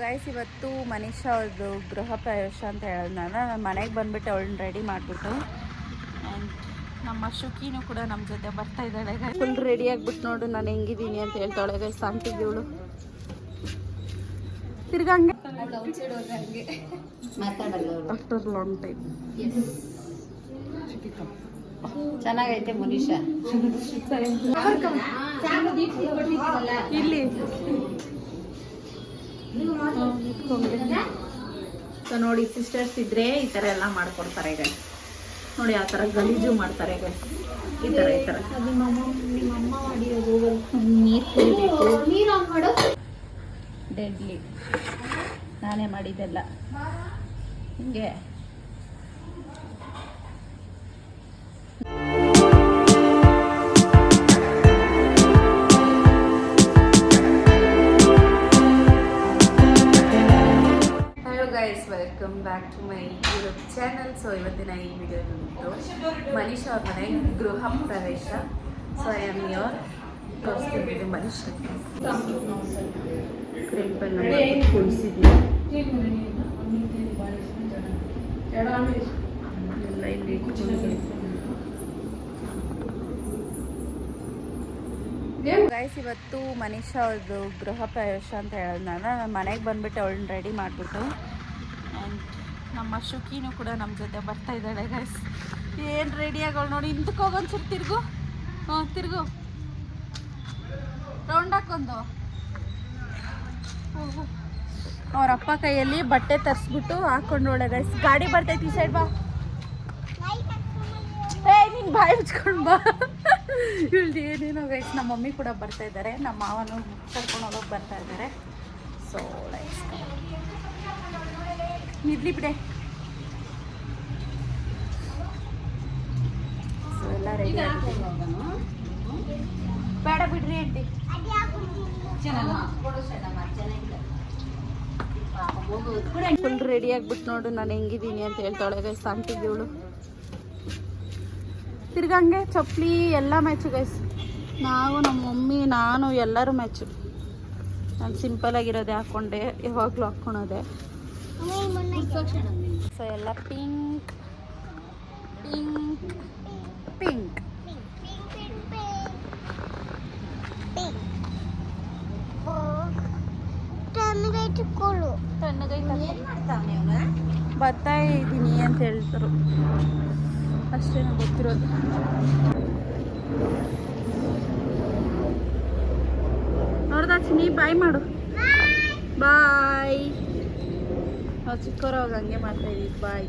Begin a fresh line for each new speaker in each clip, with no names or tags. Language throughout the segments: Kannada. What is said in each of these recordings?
ಗೈಸ್ ಇವತ್ತು ಮನೀಷಾ ಅವ್ರದ್ದು ಗೃಹ ಪ್ರವೇಶ ಅಂತ ಹೇಳಿದ್ ನಾನು. ನಾನು ಮನೆಗೆ ಬಂದ್ಬಿಟ್ಟು ಅವಳನ್ನ ರೆಡಿ ಮಾಡಿಬಿಟ್ಟು ಆ್ಯಂಡ್ ನಮ್ಮ ಶುಕಿನೂ ಕೂಡ ನಮ್ಮ ಜೊತೆ ಬರ್ತಾ ಇದ್ದಾಳೆ ಫುಲ್ ರೆಡಿ ಆಗ್ಬಿಟ್ಟು ನೋಡು ನಾನು ಹೆಂಗಿದ್ದೀನಿ ಅಂತ ಹೇಳ್ತಾಳೆ ಗೈಸ್ ಅಂತಿದ್ದವಳು ತಿರ್ಗಂಗೆ ಆಫ್ಟರ್ ಲಾಂಗ್ ಟೈಮ್
ಚೆನ್ನಾಗೈತೆ ಮನೀಷಾ.
ಇಲ್ಲಿ. ಸೊ ನೋಡಿ ಸಿಸ್ಟರ್ಸ್ ಇದ್ರೆ ಈ ಥರ ಎಲ್ಲ ಮಾಡ್ಕೊಡ್ತಾರೆ ಈಗ ನೋಡಿ ಆ ಥರ ಗಲೀಜು ಮಾಡ್ತಾರೆ ಈಗ ಈ ಥರ ಈ ಥರ ನೀರು ಕುಡಿಬೇಕು. ಡೆಡ್ಲಿ ನಾನೇ ಮಾಡಿದ್ದೆಲ್ಲ. ಹಿಂಗೆ. Back to my YouTube channel. So ಇವತ್ತಿನ ಈ ವಿಡಿಯೋ ಬಂದು ಮನೀಶಾ ಅವ್ರ ಮನೆ ಗೃಹ ಪ್ರವೇಶ. ಸೊ ಐ ಆಮ್ ಯೋರ್ ತೋರಿಸ್ತಿದ್ದೀನಿ ಮನೀಶಾ. ಕ್ರಿಂಪಲ್ ಇಟ್ಕೊಂಡಿದ್ದೀನಿ. ಗೈಸ್ ಇವತ್ತು ಮನೀಷಾ ಅವ್ರದ್ದು ಗೃಹ ಪ್ರವೇಶ ಅಂತ ಹೇಳಿದ್ನಲ್ಲ ನಾನು ಮನೆಗೆ ಬಂದ್ಬಿಟ್ಟು ಅವಳನ್ನ ರೆಡಿ ಮಾಡಿಬಿಟ್ಟು ನಮ್ಮ ಶುಕಿನೂ ಕೂಡ ನಮ್ಮ ಜೊತೆ ಬರ್ತಾ ಇದ್ದಾಳೆ ಗೈಸ್ ಏನು ರೆಡಿ ಆಗೋಳು ನೋಡಿ ಇಂತಕ್ಕೆ ಹೋಗೊಂಚೂರು ತಿರುಗು. ಹ್ಞೂ ತಿರುಗು. ರೌಂಡ್ ಹಾಕೊಂದು. ಅವ್ರ ಅಪ್ಪ ಕೈಯಲ್ಲಿ ಬಟ್ಟೆ ತರಿಸ್ಬಿಟ್ಟು ಹಾಕೊಂಡೋಳೆ ಗೈಸ್ ಗಾಡಿ ಬರ್ತೈತಿ ಈ ಸೈಡ್ ಬಾ. ಏ, ನೀನು ಬಾಯಿ ಮುಚ್ಕೊಂಡು ಬಾ. ಇಳ್ದು ಏನೇನೋ ಗೈಸ್ ನಮ್ಮ ಮಮ್ಮಿ ಕೂಡ ಬರ್ತಾ ಇದ್ದಾರೆ. ನಮ್ಮ ಮಾವನು ಕರ್ಕೊಂಡು ಹೋಗೋಕೆ ಬರ್ತಾ ಇದ್ದಾರೆ. ಸೊ ಲೈಕ್ ನಿಲ್ಲಿ ಬಿಡೆ. ಎಲ್ಲ ರೆಡಿ ಬೇಡ ಬಿಡ್ರಿ ಆಂಟಿ. ಫುಲ್ ರೆಡಿ ಆಗ್ಬಿಟ್ಟು ನೋಡು ನಾನು ಹೆಂಗಿದ್ದೀನಿ ಅಂತ ಹೇಳ್ತಾಳೆ. ಗೈಸ್ ಅಂತಿದ್ದವಳು ತಿರ್ಗಂಗೆ ಚಪ್ಪಲಿ ಎಲ್ಲ ಮ್ಯಾಚು ಗೈಸ್ ನಾವು ನಮ್ಮ ಮಮ್ಮಿ ನಾನು ಎಲ್ಲರೂ ಮ್ಯಾಚು ನಾನು ಸಿಂಪಲ್ ಆಗಿರೋದೇ ಹಾಕ್ಕೊಂಡೆ ಯಾವಾಗಲೂ ಹಾಕ್ಕೊಳೋದೆ ಸೊ ಎಲ್ಲ ಪಿಂಕ್ ಪಿಂಕ್ ಪಿಂಕ್ ಬರ್ತಾ ಇದ್ದೀನಿ ಅಂತ ಹೇಳ್ತಾರೆ ಅಷ್ಟೇ ನಂಗೆ ಗೊತ್ತಿರೋದು ನೋಡ್ದ ಚಿನ್ನಿ ಬಾಯ್ ಮಾಡು ಬಾಯ್ ನಾವು ಚಿಕ್ಕವರವಾಗ ಹಂಗೆ ಮಾಡ್ತಾ ಇದೀವಿ ಬಾಯ್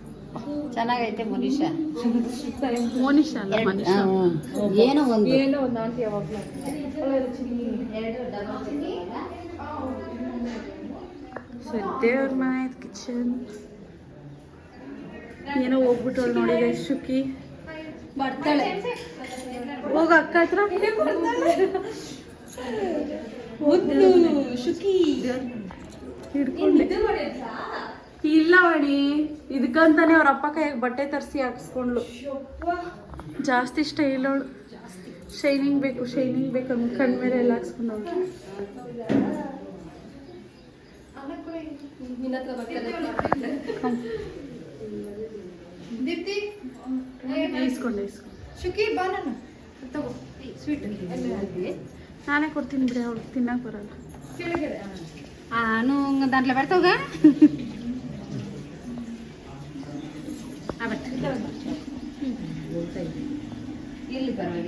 ಚೆನ್ನಾಗೈತೆ ಮುನೀಶಾ
ಮೋನಿಶಾ ಅಲ್ಲ ಮನೀಶಾ
ಏನೋ ಒಂದು.
ದೇವ್ರ ಮನೆ ಕಿಚನ್ ಏನೋ ಹೋಗ್ಬಿಟ್ಟವಳು ನೋಡಿ ಶುಕಿ.
ಬರ್ತಾಳೆ.
ಹೋಗ ಅಕ್ಕ ಹತ್ರ.
ಶುಕಿ.
ಹಿಡ್ಕೊಂಡೆ ಇಲ್ಲ ವಾಣಿ. ಪಿಗ್ಗಂತಾನೆ ಅವ್ರ ಅಪ್ಪ ಕೈಯಾಗ ಬಟ್ಟೆ ತರಿಸಿ ಹಾಕಿಸ್ಕೊಂಡ್ಲು ಜಾಸ್ತಿ ಸ್ಟೈಲ್ ಶೈನಿಂಗ್ ಬೇಕು ಶೈನಿಂಗ್ ಬೇಕು ಕಣ್ಮೇಲೆ ಮೇಲೆ ಎಲ್ಲ
ಹಾಕ್ಸ್ಕೊಂಡು ನಾನೇ
ಕೊಡ್ತೀನಿ ಬಿಡಿ ಅವ್ಳು ತಿನ್ನಕ್ ಬರಲ್ಲ.
ನಾನು
ದಾಂಟ್ಲೆ ಬರ್ತಾವಾಗ?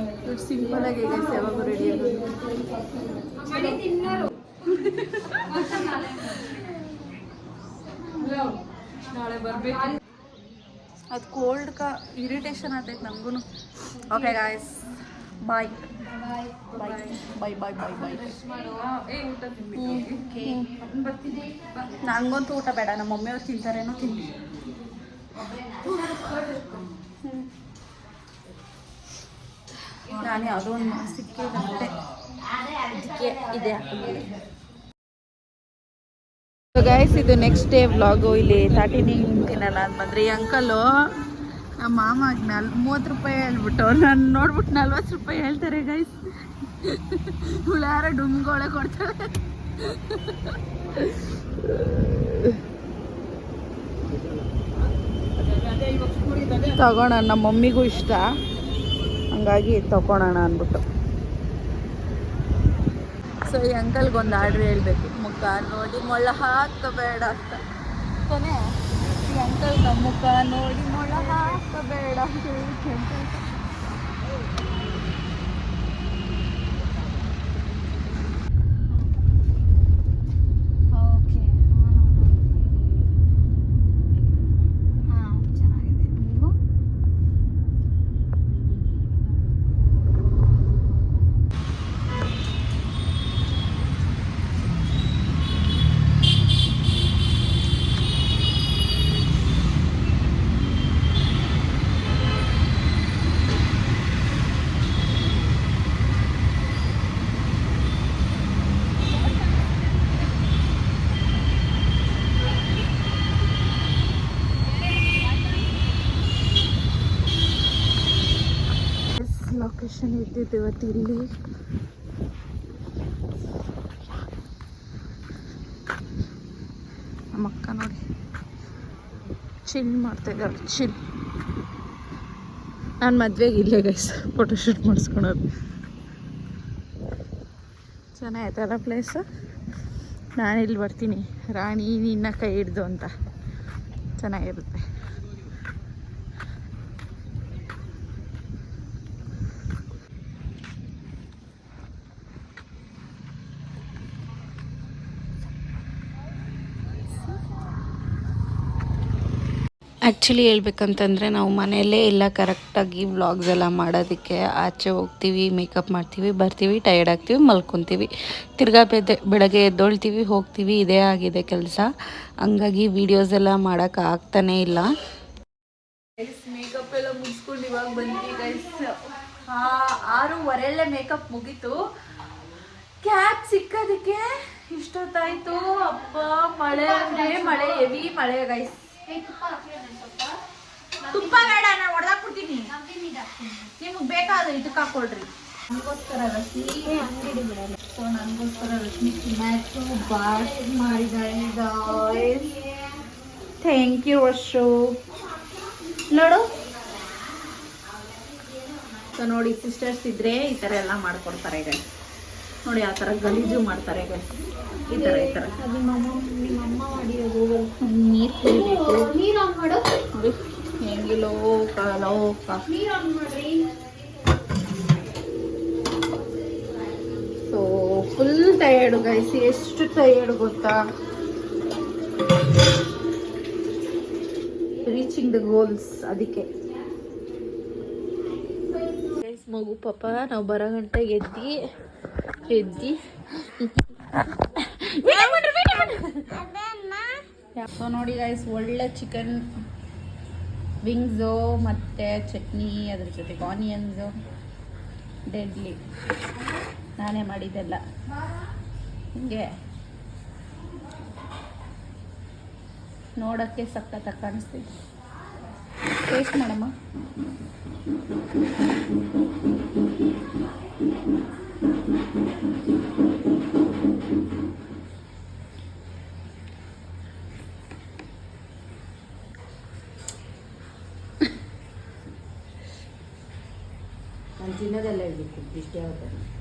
ಎಷ್ಟು ಸಿಂಪಲ್ ಆಗಿ ಗೈಸ್ ಯಾವಾಗೂ ರೆಡಿ ಆಗೋದು
ನಾಳೆ ಬರ್ಬೇಕು
ಅದು ಕೋಲ್ಡ್ ಕಾ ಇರಿಟೇಷನ್ ಆಗ್ತೈತೆ ನಮಗೂ ಓಕೆ ಗಾಯ್ಸ್ ಬಾಯ್ ಬಾಯ್ ಬಾಯ್ ಬಾಯ್ ಬಾಯ್ ಬಾಯ್
ಏ ಊಟ ತಿನ್ಬೇಕು ಬರ್ತೀನಿ
ನಂಗಂತೂ ಊಟ ಬೇಡ ನಮ್ಮ ಮಮ್ಮಿಯವ್ರು ತಿಂತಾರೇನೋ ತಿನ್ನಿ ನಾನು ಯಾವುದೋ ಒಂದು ಸಿಕ್ಕಿದಂತೆ ಅದಕ್ಕೆ ಇದೆ ಗೈಸ್ ಇದು ನೆಕ್ಸ್ಟ್ ಡೇ ವ್ಲಾಗು ಇಲ್ಲಿ ತಾಟಿನಿಂಗ್ ತಿನ್ನಲ್ಲ ಅಂತ ಬಂದ್ರೆ ಈ ಅಂಕಲು ನಮ್ಮ ಮಾಮ ನಲ್, ಮೂವತ್ತು ರೂಪಾಯಿ ಹೇಳ್ಬಿಟ್ಟು, ನಾನು ನೋಡ್ಬಿಟ್ಟು ನಲ್ವತ್ತು ರೂಪಾಯಿ ಹೇಳ್ತಾರೆ ಗೈಸ್ ಹುಳಾರ ಡುಮ್ಗೋಳೆ ಕೊಡ್ತಾರೆ. ತಗೋಣ, ನಮ್ಮ ಮಮ್ಮಿಗೂ ಇಷ್ಟ. ಹಂಗಾಗಿ ತಗೊಳೋಣ ಅಂದ್ಬಿಟ್ಟು. ಸೊ ಈ ಅಂಕಲ್ಗೆ ಒಂದು ಆರ್ಡ್ರ್ ಹೇಳ್ಬೇಕು. ಮುಖ ನೋಡಿ ಮೊಳ ಹಾಕಬೇಡ ಅಂತ. ಕೊನೆ, ಈ ಅಂಕಲ್ ಮುಖ ನೋಡಿ ಮೊಳ ಹಾಕಬೇಡ ಅಂತ ಹೇಳಿಕ್ಕೆ ಅಂತ
ಓಕೆ ಹಾಂ ಚೆನ್ನಾಗಿದೆ ನೀವು
ಇದ್ದಿದ್ದು ಇವತ್ತು ಇಲ್ಲಿ. ನಮ್ಮ ಅಕ್ಕ ನೋಡಿ. ಚಿಲ್ ಮಾಡ್ತಾ ಇದ್ದಾಳೆ ಚಿಲ್ ನಾನು ಮದ್ವೆಗೆ ಇಲ್ಲೇ ಗೈಸ್ ಫೋಟೋಶೂಟ್ ಮಾಡಿಸ್ಕೊಳೋದು ಚೆನ್ನಾಗೈತಲ್ಲ ಪ್ಲೇಸು ನಾನಿಲ್ಲಿ ಬರ್ತೀನಿ. ರಾಣಿ ನಿನ್ನ ಕೈ ಹಿಡ್ದು ಅಂತ. ಚೆನ್ನಾಗಿರುತ್ತೆ. ಆ್ಯಕ್ಚುಲಿ ಹೇಳ್ಬೇಕಂತಂದರೆ ನಾವು ಮನೆಯಲ್ಲೇ ಇಲ್ಲ ಕರೆಕ್ಟಾಗಿ ವ್ಲಾಗ್ಸ್ ಎಲ್ಲ ಮಾಡೋದಕ್ಕೆ ಆಚೆ ಹೋಗ್ತೀವಿ ಮೇಕಪ್ ಮಾಡ್ತೀವಿ, ಬರ್ತೀವಿ ಟಯರ್ಡ್ ಆಗ್ತೀವಿ, ಮಲ್ಕೊತೀವಿ. ತಿರ್ಗಾ ಬೆದ್ದೆ ಬೆಳಗ್ಗೆ ಎದ್ದೊಳ್ತೀವಿ, ಹೋಗ್ತೀವಿ, ಇದೇ ಆಗಿದೆ ಕೆಲಸ. ಹಂಗಾಗಿ ವೀಡಿಯೋಸ್ ಎಲ್ಲ ಮಾಡೋಕೆ ಆಗ್ತಾನೇ ಇಲ್ಲ. ಮೇಕಪ್ ಎಲ್ಲ ಮುಗಿಸ್ಕೊಂಡು ಇವಾಗ ಬಂದ್ವಿ ಆರೂವರೆಲ್ಲೇ ಮೇಕಪ್ ಮುಗೀತು. ಕ್ಯಾಬ್ ಸಿಕ್ಕೋದಕ್ಕೆ ಇಷ್ಟೊತ್ತಾಯ್ತು. ಅಪ್ಪ ಮಳೆ ಮಳೆ ಹೆವಿ ಮಳೆ ಗೈಸ್ ತುಪ್ಪ ಬೇಡ ನಾನು ಹೊಡೆದಾಕ್ಬಿಡ್ತೀನಿ ನಿಮಗೆ ಬೇಕಾದ್ರೆ ಇದಕ್ಕೆ ಹಾಕೊಳ್ರಿ ನನಗೋಸ್ಕರ ರಶ್ಮಿ ಸೊ ನನಗೋಸ್ಕರ ರಶ್ಮಿ ಮ್ಯಾಚು ಬಾಳ್ ಮಾಡಿದ್ದಾಳೆ ಥ್ಯಾಂಕ್ ಯು ವರ್ಷು ನೋಡು. ಸೊ ನೋಡಿ ಸಿಸ್ಟರ್ಸ್ ಇದ್ರೆ ಈ ಥರ ಎಲ್ಲ ಮಾಡ್ಕೊಡ್ತಾರೆ ಈಗ ನೋಡಿ ಆ ಥರ ಗಲೀಜು ಮಾಡ್ತಾರೆ ಈಗ ಈ ಥರ ಈ ಥರ
ನಿಮ್ಮಮ್ಮ ಮಾಡಿರೋದು
ನೀರು ಕುಡಿಬೇಕು
ನೀರು ಆನ್ ಮಾಡು
ನೋಡಿ ಹೆಂಗಿಲೋ ಲೋಕ.
ನೀರು
ಸೊ ಫುಲ್ ಟಯರ್ಡು ಗೈಸ್ ಎಷ್ಟು ಟಯರ್ಡ್ ಗೊತ್ತಾ? ರೀಚಿಂಗ್ ದ ಗೋಲ್ಸ್ ಅದಕ್ಕೆ. ಮಗು ಪಾಪ ನಾವು ಬರೋ ಗಂಟೆಗೆ ಎದ್ದಿ ಎದ್ದಿ. ಸೊ ನೋಡಿ ಗೈಸ್ ಒಳ್ಳೆ ಚಿಕನ್ ವಿಂಗ್ಸು ಮತ್ತು ಚಟ್ನಿ ಅದ್ರ ಜೊತೆಗೆ ಆನಿಯನ್ಸು ಡೆಡ್ಲಿ ನಾನೇ ಮಾಡಿದ್ದೆಲ್ಲ. ಹಿಂಗೆ. ನೋಡೋಕ್ಕೆ ಸಖತ್ತಾಗಿ ಕಾಣಿಸ್ತಿದೆ. ಟೇಸ್ಟ್ ಮಾಡಮ್ಮ.
ನಾನು ತಿನ್ನೋದೆಲ್ಲ ಇರಬೇಕು ಇಷ್ಟೇ ಆಗುತ್ತೆ